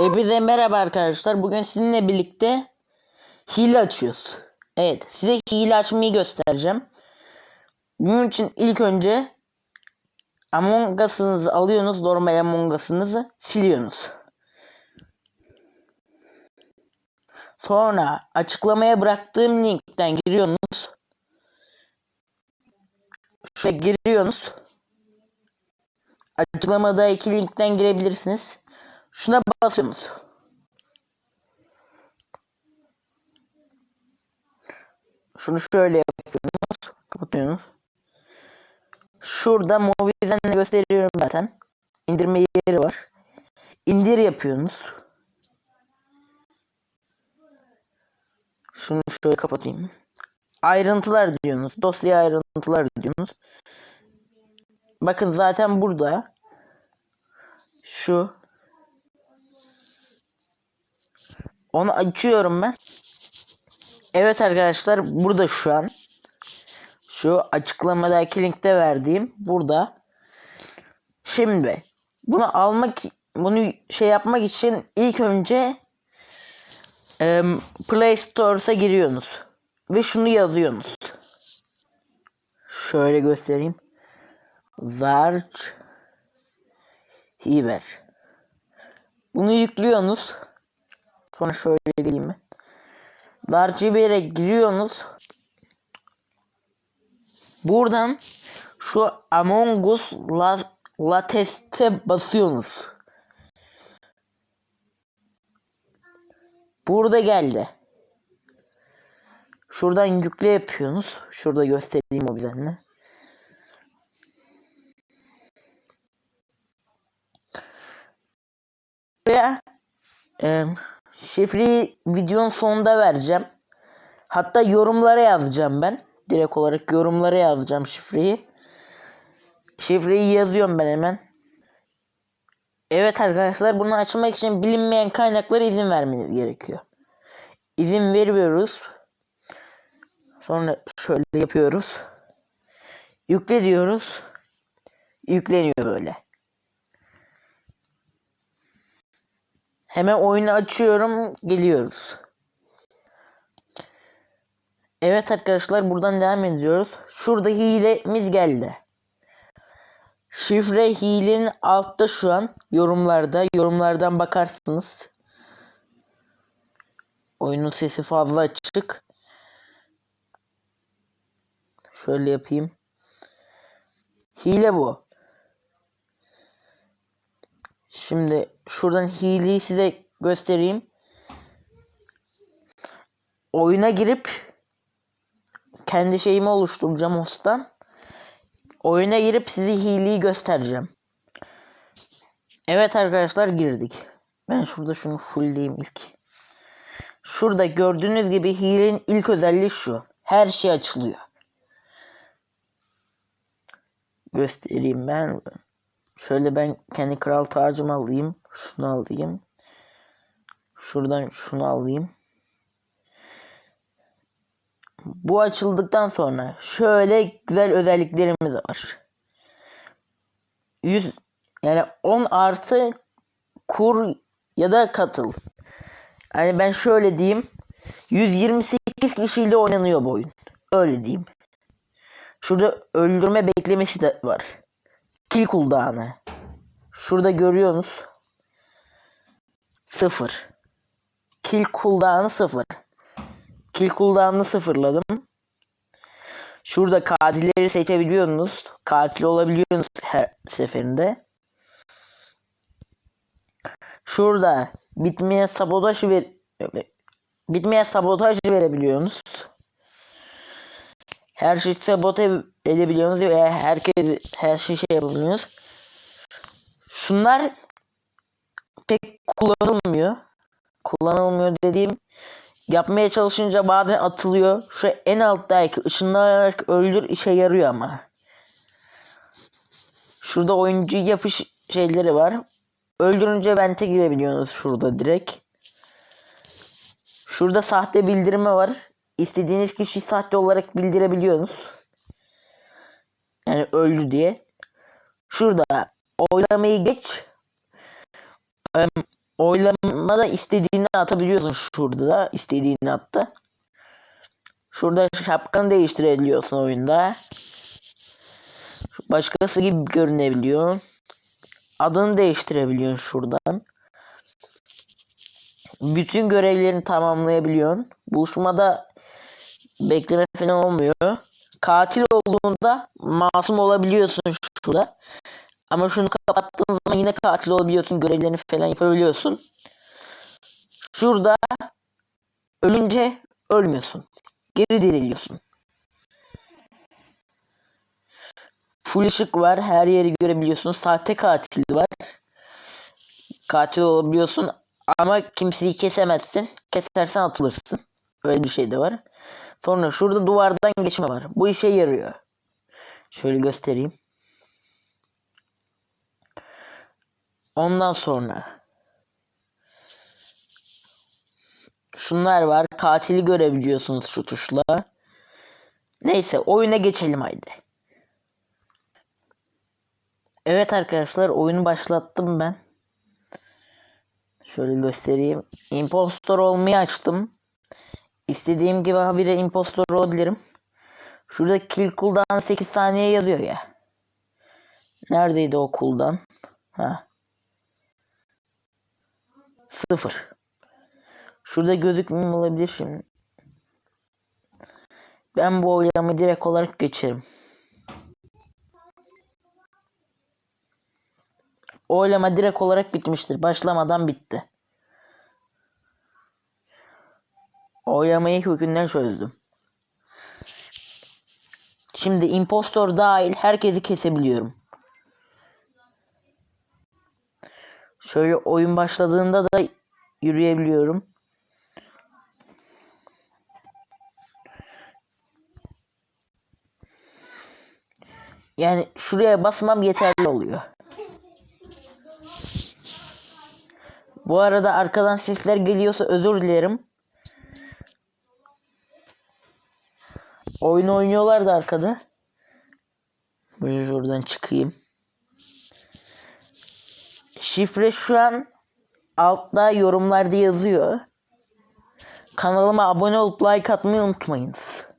Hepinize merhaba arkadaşlar. Bugün sizinle birlikte hile açıyoruz. Evet, size hile açmayı göstereceğim. Bunun için ilk önce Among Us'ınızı alıyorsunuz, normal Among Us'ınızı siliyorsunuz. Sonra açıklamaya bıraktığım linkten giriyorsunuz. Şuraya giriyorsunuz. Açıklamada iki linkten girebilirsiniz. Şuna basıyorsunuz. Şunu şöyle yapıyorsunuz. Kapatıyorsunuz. Şurada Mobizen'de gösteriyorum zaten. İndirme yeri var. İndir yapıyorsunuz. Şunu şöyle kapatayım. Ayrıntılar diyorsunuz. Dosya ayrıntılar diyorsunuz. Bakın zaten burada şu onu açıyorum ben. Evet arkadaşlar burada şu an şu açıklamadaki linkte verdiğim burada. Şimdi bunu almak bunu şey yapmak için ilk önce e, Play Store'a giriyorsunuz ve şunu yazıyorsunuz. Şöyle göstereyim. Zarch Hiber. Bunu yüklüyorsunuz. Sonra şöyle geleyim ben. Zarch Hiber'e giriyorsunuz. Buradan şu Among Us La, basıyorsunuz. Burada geldi. Şuradan yükle yapıyorsunuz. Şurada göstereyim o bizdenle. Buraya e, şifreyi videonun sonunda vereceğim. Hatta yorumlara yazacağım ben. Direkt olarak yorumlara yazacağım şifreyi. Şifreyi yazıyorum ben hemen. Evet arkadaşlar bunu açmak için bilinmeyen kaynaklara izin vermeniz gerekiyor. İzin veriyoruz. Sonra şöyle yapıyoruz. Yükle diyoruz. Yükleniyor böyle. Hemen oyunu açıyorum. Geliyoruz. Evet arkadaşlar buradan devam ediyoruz. Şurada hilemiz geldi. Şifre hilenin altta şu an yorumlarda. Yorumlardan bakarsınız. Oyunun sesi fazla açık. Şöyle yapayım. Hile bu. Şimdi şuradan hileyi size göstereyim. Oyuna girip kendi şeyimi oluşturacağım host'tan. Oyuna girip size hileyi göstereceğim. Evet arkadaşlar girdik. Ben şurada şunu fullleyeyim ilk. Şurada gördüğünüz gibi hilenin ilk özelliği şu. Her şey açılıyor. Göstereyim ben. Şöyle ben kendi kral tacımı alayım. Şunu alayım. Şuradan şunu alayım. Bu açıldıktan sonra şöyle güzel özelliklerimiz var. 100 yani 10 artı kur ya da katıl. Yani ben şöyle diyeyim. 128 kişiyle oynanıyor bu oyun. Öyle diyeyim. Şurada öldürme beklemesi de var. Kill cooldown'ı. Şurada görüyorsunuz. Sıfır. Kill cooldown'ı sıfır. Kill cooldown'ını sıfırladım. Şurada katilleri seçebiliyorsunuz. Katil olabiliyorsunuz her seferinde. Şurada bitmeye sabotaj ver bitmeye sabotaj verebiliyorsunuz. Her şeyi sabote edebiliyorsunuz ve herkes her şeyi şey yapabiliyorsunuz. Şunlar pek kullanılmıyor. Kullanılmıyor dediğim yapmaya çalışınca bazen atılıyor. Şu en alttaki ışınlanarak öldür işe yarıyor ama. Şurada oyuncu yapış şeyleri var. Öldürünce vente girebiliyorsunuz şurada direkt. Şurada sahte bildirme var. İstediğiniz kişi sahte olarak bildirebiliyorsunuz. Yani öldü diye. Şurada oylamayı geç. Oylam Ama da istediğini atabiliyorsun şurada da. istediğini attı. Şurada şapkanı değiştirebiliyorsun oyunda. Başkası gibi görünebiliyor. Adını değiştirebiliyorsun şuradan. Bütün görevlerini tamamlayabiliyorsun. Buluşmada bekleme falan olmuyor. Katil olduğunda masum olabiliyorsun şurada. Ama şunu kapattığın zaman yine katil olabiliyorsun. Görevlerini falan yapabiliyorsun. Şurada ölünce ölmüyorsun. Geri diriliyorsun. Full ışık var. Her yeri görebiliyorsun. Sahte katil var. Katil olabiliyorsun ama kimseyi kesemezsin. Kesersen atılırsın. Öyle bir şey de var. Sonra şurada duvardan geçme var. Bu işe yarıyor. Şöyle göstereyim. Ondan sonra şunlar var. Katili görebiliyorsunuz şu tuşla. Neyse oyuna geçelim haydi. Evet arkadaşlar oyunu başlattım ben. Şöyle göstereyim. Impostor olmayı açtım. İstediğim gibi habire impostor olabilirim. Şurada kill cooldown 8 saniye yazıyor ya. Neredeydi o cooldown? Ha. Sıfır. Şurada gözükmüyor olabilir şimdi. Ben bu oylamayı direkt olarak geçerim. Oylama direkt olarak bitmiştir. Başlamadan bitti. Oylamayı kökünden çözdüm. Şimdi impostor dahil herkesi kesebiliyorum. Şöyle oyun başladığında da yürüyebiliyorum. Yani şuraya basmam yeterli oluyor. Bu arada arkadan sesler geliyorsa özür dilerim. Oyun oynuyorlar da arkada. Böyle şuradan çıkayım. Şifre şu an altta yorumlarda yazıyor. Kanalıma abone olup like atmayı unutmayınız.